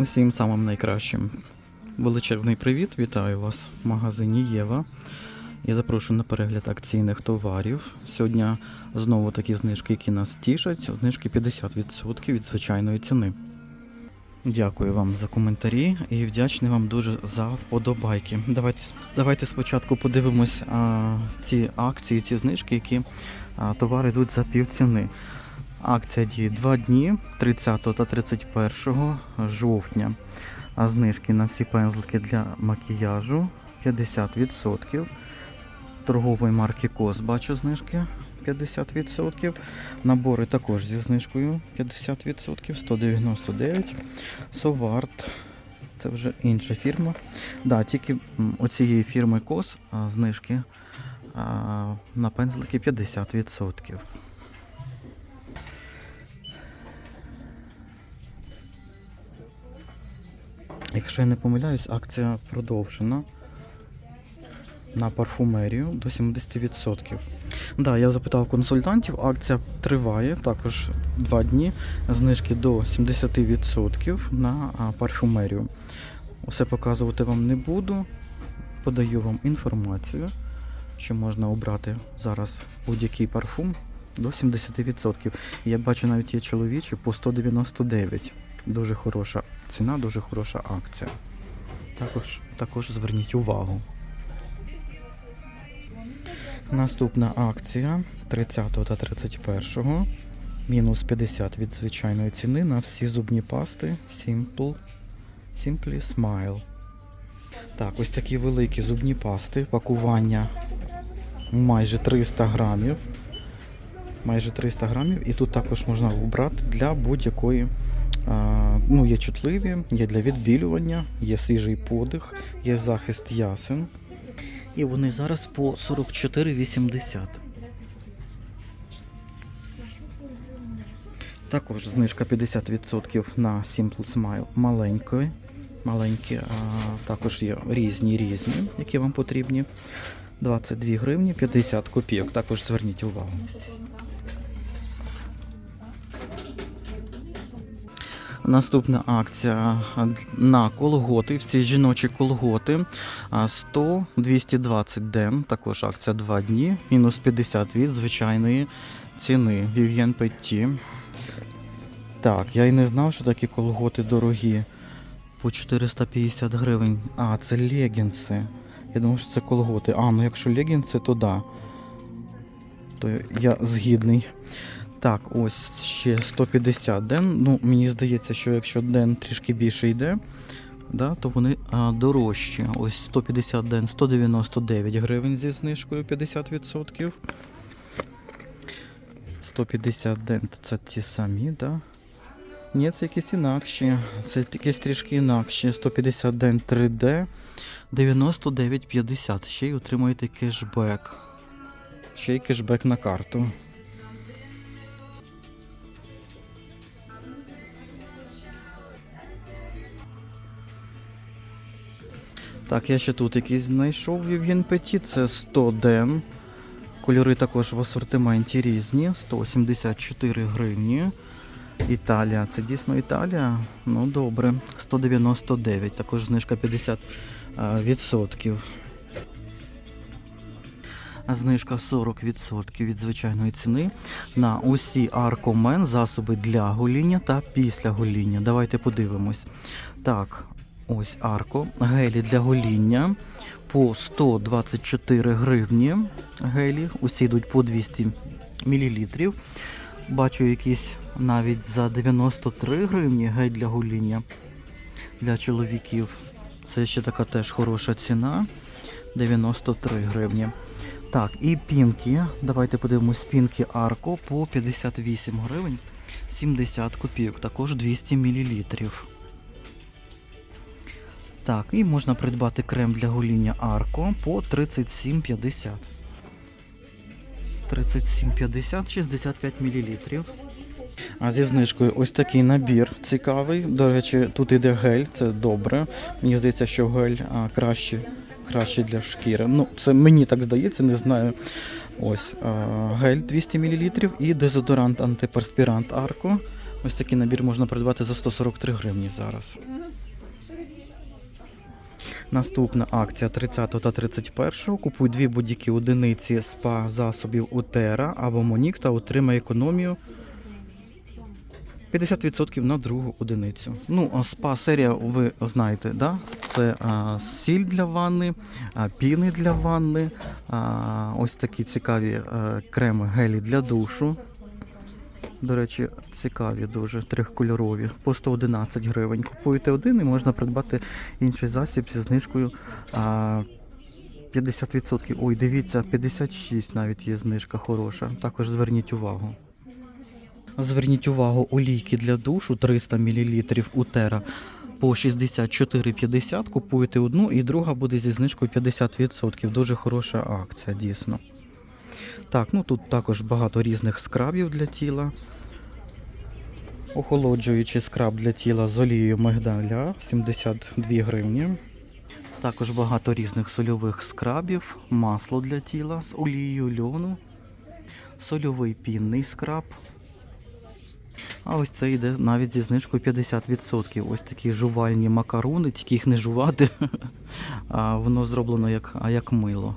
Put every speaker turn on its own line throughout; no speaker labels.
Усім самим найкращим. Величезний привіт, вітаю вас в магазині Єва. Я запрошую на перегляд акційних товарів. Сьогодні знову такі знижки, які нас тішать. Знижки 50% від звичайної ціни. Дякую вам за коментарі і вдячний вам дуже за вподобайки. Давайте, давайте спочатку подивимось а, ці акції, ці знижки, які а, товари йдуть за півціни. Акція діє 2 дні 30 та 31 жовтня. А знижки на всі пензлики для макіяжу 50%. Торгової марки Кос бачу знижки 50%. Набори також зі знижкою 50%, 199. Соварт. Це вже інша фірма. Да, тільки м, оцієї фірми Кос знижки на пензлики 50%. Якщо я не помиляюсь, акція продовжена на парфумерію до 70%. Да, я запитав консультантів, акція триває також 2 дні, знижки до 70% на парфумерію. Усе показувати вам не буду. Подаю вам інформацію, що можна обрати зараз будь-який парфум до 70%. Я бачу навіть є чоловічі по 199. Дуже хороша ціна, дуже хороша акція. Також, також зверніть увагу. Наступна акція 30 та 31. Мінус 50 від звичайної ціни на всі зубні пасти Simple, Simply Smile. Так, ось такі великі зубні пасти, пакування майже 300 грамів. Майже 300 грамів. І тут також можна обрати для будь-якої. Ну, є чутливі, є для відбілювання, є свіжий подих, є захист ясен. І вони зараз по 44,80. Також знижка 50% на Simple Smile маленької. Маленькі, а, також є різні різні, які вам потрібні. 22 гривні 50 копійок. Також зверніть увагу. Наступна акція на колготи, всі жіночі колготи. 100-220 ден, також акція 2 дні, мінус 50 від звичайної ціни. Vivien Petit. Так, я і не знав, що такі колготи дорогі. По 450 гривень. А, це легінси. Я думав, що це колготи. А, ну якщо легінси, то да. То я згідний. Так, ось ще 150 ден. Ну, мені здається, що якщо ден трішки більше йде, да, то вони а, дорожчі. Ось 150 ден 199 гривень зі знижкою 50%. 150 ден це ті самі, да? Ні, це якісь інакші. Це якісь трішки інакші. 150 ден 3D 99,50. Ще й отримуєте кешбек. Ще й кешбек на карту. Так, я ще тут якийсь знайшов Євген Петі, це 100 ден. Кольори також в асортименті різні, 184 гривні. Італія, це дійсно Італія. Ну добре, 199, також знижка 50%. а, відсотків. А Знижка 40% від звичайної ціни на усі Аркомен засоби для гоління та після гоління. Давайте подивимось. Так, ось Арко, гелі для гоління по 124 гривні. Гелі, усі йдуть по 200 мл. Бачу якісь навіть за 93 гривні гель для гоління для чоловіків. Це ще така теж хороша ціна. 93 гривні. Так, і пінки. Давайте подивимось пінки Арко по 58 гривень 70 копійок, також 200 мл. Так, і можна придбати крем для гоління Арко по 37,50. 37,50, 65 мл. А зі знижкою ось такий набір цікавий. До речі, тут іде гель, це добре. Мені здається, що гель а, краще, краще для шкіри. Ну, це мені так здається, не знаю. Ось а, гель 200 мл і дезодорант антиперспірант Арко Ось такий набір можна придбати за 143 гривні зараз. Наступна акція 30 та 31. Купуй дві будь-які одиниці спа засобів Утера або Монік та отримай економію 50% на другу одиницю. Ну, а спа серія, ви знаєте, да? це а, сіль для ванни, а, піни для ванни, а, ось такі цікаві а, креми гелі для душу. До речі, цікаві дуже трьохкольорові. По 111 гривень. Купуєте один і можна придбати інший засіб зі знижкою а, 50%. Ой, дивіться, 56 навіть є знижка хороша. Також зверніть увагу. Зверніть увагу, олійки для душу 300 мл Утера по 64,50. Купуєте одну і друга буде зі знижкою 50%. Дуже хороша акція, дійсно. Так, ну тут також багато різних скрабів для тіла. Охолоджуючий скраб для тіла з олією мигдаля 72 гривні. Також багато різних сольових скрабів, масло для тіла з олією льону, сольовий пінний скраб. А ось це йде навіть зі знижкою 50%. Ось такі жувальні макарони, тільки їх не жувати, а воно зроблено як, як мило.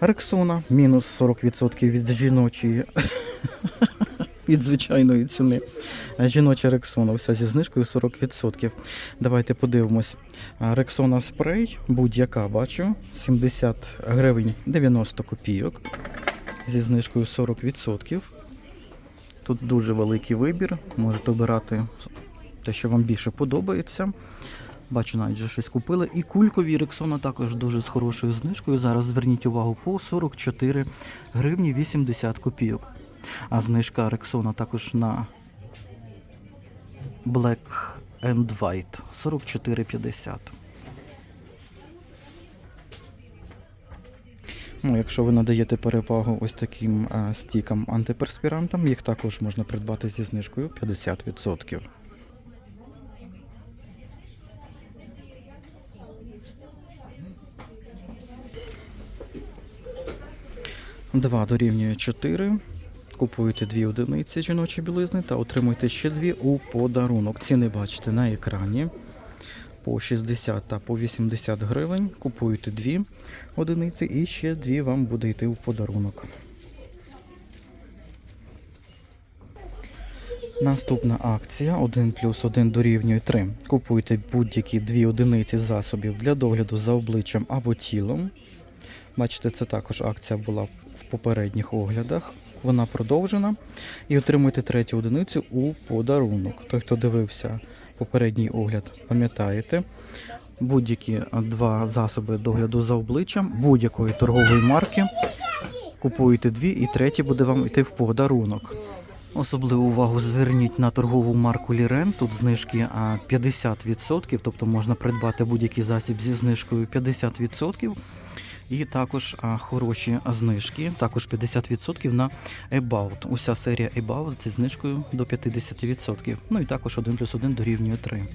Рексона мінус 40% від жіночої. Від звичайної ціни. Жіноча рексона вся зі знижкою 40%. Давайте подивимось. Рексона спрей, будь-яка бачу, 70 гривень 90 копійок. Зі знижкою 40%. Тут дуже великий вибір. Можете обирати те, що вам більше подобається. Бачу, навіть вже щось купили. І кулькові рексона також дуже з хорошою знижкою. Зараз зверніть увагу по 44 гривні 80 копійок. А знижка рексона також на Black and White 44,50. Ну, якщо ви надаєте перевагу ось таким а, стікам антиперспірантам, їх також можна придбати зі знижкою 50%. Два дорівнює 4. Купуєте дві одиниці жіночої білизни та отримуєте ще дві у подарунок. Ціни бачите на екрані. По 60 та по 80 гривень. Купуєте дві одиниці і ще дві вам буде йти у подарунок. Наступна акція 1 плюс 1 дорівнює 3. Купуйте будь-які дві одиниці засобів для догляду за обличчям або тілом. Бачите, це також акція була попередніх оглядах. Вона продовжена. І отримуєте третю одиницю у подарунок. Той, хто дивився попередній огляд, пам'ятаєте. Будь-які два засоби догляду за обличчям будь-якої торгової марки. Купуєте дві, і третій буде вам йти в подарунок. Особливу увагу зверніть на торгову марку Лірен. Тут знижки 50%, тобто можна придбати будь-який засіб зі знижкою 50%. І також хороші знижки, також 50% на About. Уся серія About зі знижкою до 50%. Ну і також 1 плюс 1 дорівнює 3.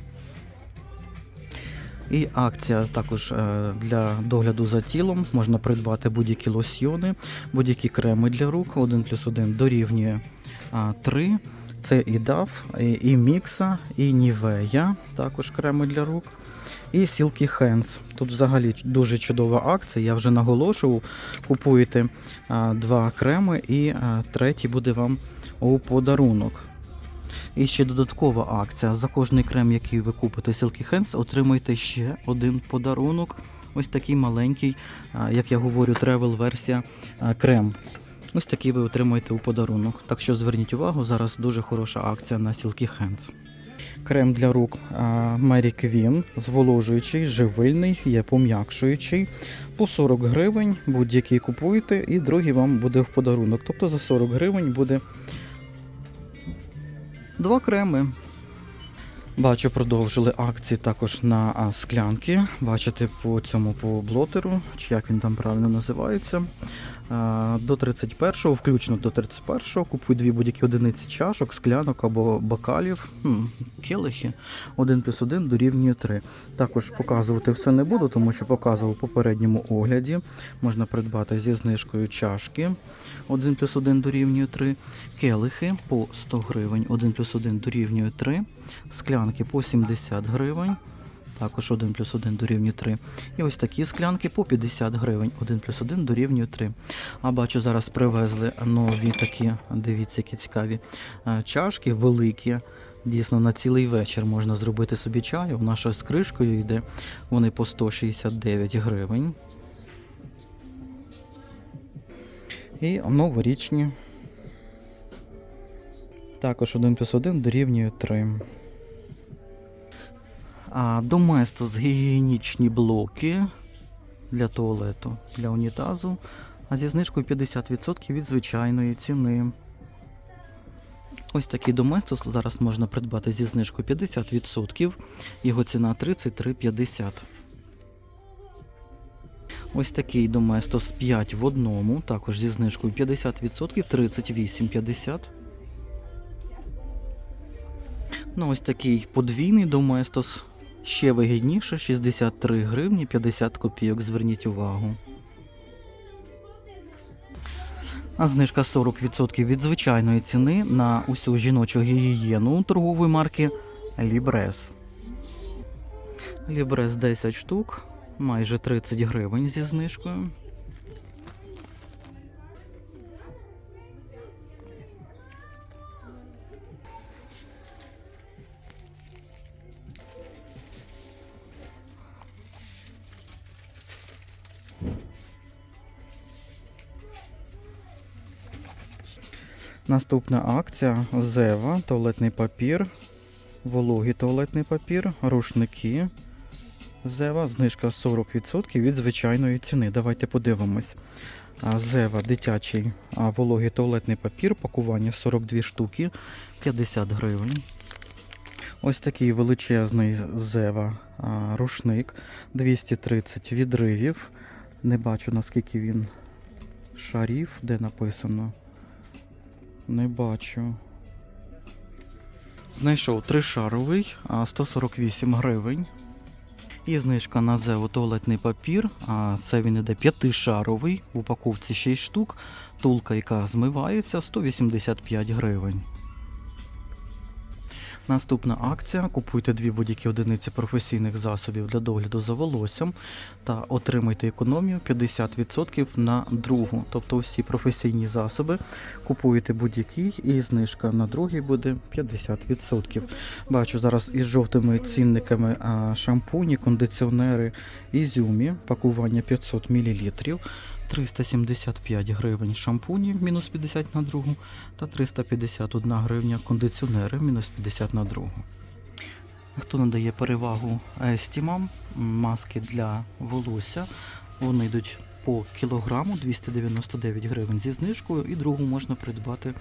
І акція також е, для догляду за тілом. Можна придбати будь-які лосьйони, будь-які креми для рук. 1 плюс 1 дорівнює 3. Це і DAF, і, Мікса, і Нівея, також креми для рук. І Silky Hands. Тут взагалі дуже чудова акція. Я вже наголошував. Купуєте а, два креми, і а, третій буде вам у подарунок. І ще додаткова акція. За кожний крем, який ви купите Silky Hands, отримуєте ще один подарунок. Ось такий маленький, а, як я говорю, тревел-версія крем. Ось такий ви отримуєте у подарунок. Так що зверніть увагу, зараз дуже хороша акція на Silky Hands. Крем для рук Mary Queen, зволожуючий, живильний, є пом'якшуючий. По 40 гривень будь-який купуєте, і другий вам буде в подарунок. Тобто за 40 гривень буде два креми. Бачу, продовжили акції також на склянки. Бачите по цьому по блотеру, чи як він там правильно називається. До 31-го, включно до 31-го, купуй дві будь-які одиниці чашок, склянок або бокалів, м, келихи. 1 плюс 1 дорівнює 3. Також показувати все не буду, тому що показував у попередньому огляді. Можна придбати зі знижкою чашки 1 плюс 1 дорівнює 3. Келихи по 100 гривень, 1 плюс 1 дорівнює 3. Склянки по 70 гривень. Також 1 плюс 1 дорівнює 3. І ось такі склянки по 50 гривень. 1 плюс 1 дорівнює 3. А бачу, зараз привезли нові такі, дивіться, які цікаві е, чашки, великі. Дійсно, на цілий вечір можна зробити собі чаю. Ще з кришкою йде. Вони по 169 гривень. І новорічні. Також 1 плюс 1 дорівнює 3. Доместос гігієнічні блоки для туалету, для унітазу, а зі знижкою 50% від звичайної ціни. Ось такий доместос зараз можна придбати зі знижкою 50%. Його ціна 33,50. Ось такий доместос 5 в одному, також зі знижкою 50%, 38,50. Ну, ось такий подвійний доместос. Ще вигідніше 63 гривні 50 копійок. Зверніть увагу. А знижка 40% від звичайної ціни на усю жіночу гігієну торгової марки Libres. Libres 10 штук, майже 30 гривень зі знижкою. Наступна акція Зева, туалетний папір, вологий туалетний папір, рушники. Зева, знижка 40% від звичайної ціни. Давайте подивимось. Зева, дитячий вологий туалетний папір, пакування 42 штуки, 50 гривень. Ось такий величезний Зева рушник, 230 відривів. Не бачу наскільки він шарів, де написано. Не бачу. Знайшов тришаровий, 148 гривень. І знижка на Зео туалетний папір. Це він іде п'ятишаровий, в упаковці 6 штук. Тулка, яка змивається, 185 гривень. Наступна акція. Купуйте дві будь-які одиниці професійних засобів для догляду за волоссям та отримайте економію 50% на другу. Тобто всі професійні засоби купуєте будь-який і знижка на другий буде 50%. Бачу зараз із жовтими цінниками шампуні, кондиціонери Ізюмі, пакування 500 мл. 375 гривень шампуні, мінус 50 на другу, та 351 гривня кондиціонери, мінус 50 на другу. Хто надає перевагу естімам, маски для волосся, вони йдуть по кілограму 299 гривень зі знижкою, і другу можна придбати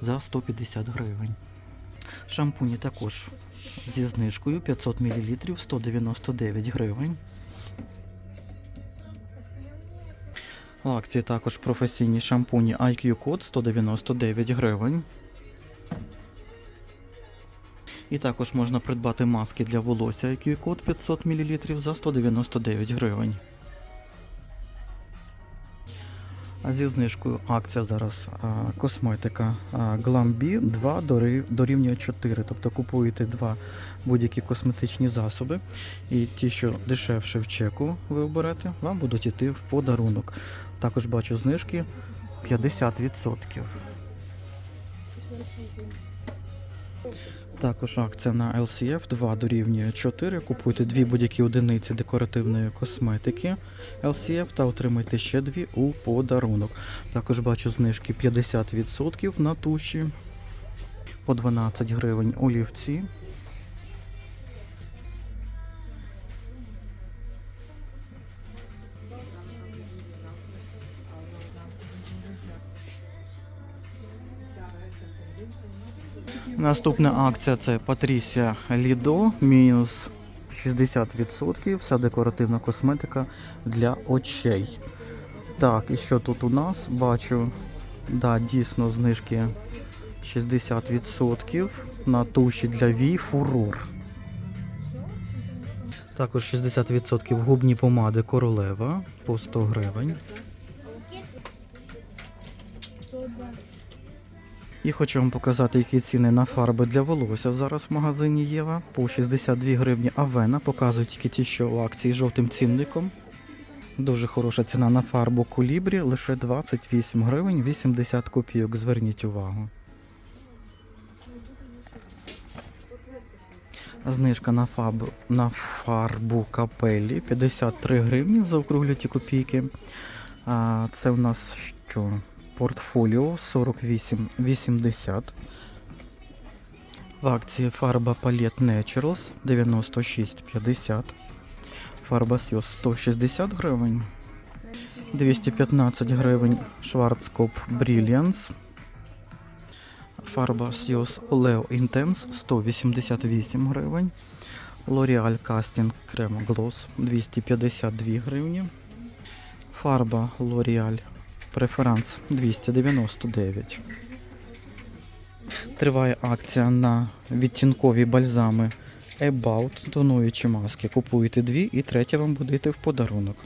за 150 гривень. Шампуні також зі знижкою 500 мл 199 гривень. Акції також професійні шампуні IQ Code 199 гривень. І також можна придбати маски для волосся IQ Code 500 мл за 199 гривень. Зі знижкою акція зараз косметика Glambi 2 дорівнює 4. Тобто купуєте два будь-які косметичні засоби. І ті, що дешевше в чеку ви оберете, вам будуть йти в подарунок. Також бачу знижки 50%. Також акція на LCF 2 дорівнює 4. Купуйте дві будь-які одиниці декоративної косметики LCF та отримайте ще дві у подарунок. Також бачу знижки 50% на туші по 12 гривень олівці. Наступна акція це Патрісія Лідо, мінус 60%, вся декоративна косметика для очей. Так, і що тут у нас? Бачу, да, дійсно знижки 60% на туші для вій фурор. Також 60% губні помади королева по 100 гривень. І хочу вам показати, які ціни на фарби для волосся зараз в магазині Єва. По 62 гривні Авена. Показують тільки ті, що у акції з жовтим цінником. Дуже хороша ціна на фарбу Колібрі, лише 28 гривень 80 копійок. Зверніть увагу. Знижка на фарбу, на фарбу капелі 53 гривні за округлюті копійки. А, це у нас що? Портфоліо 48,80. В акції фарба Palette Naturals 96,50. Фарба Сьос 160 гривень. 215 гривень Schwarzkopf Brilliance. Фарба Сьос Leo Intense 188 гривень. L'Oreal Casting Creme Gloss 252 гривні. Фарба L'Oreal Preference 299. Триває акція на відтінкові бальзами About тонуючі маски. Купуєте дві і третя вам буде йти в подарунок.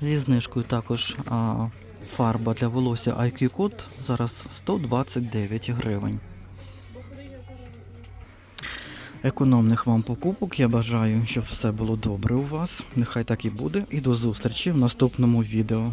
Зі знижкою також а, фарба для волосся IQ Code зараз 129 гривень. Економних вам покупок. Я бажаю, щоб все було добре у вас. Нехай так і буде. І до зустрічі в наступному відео.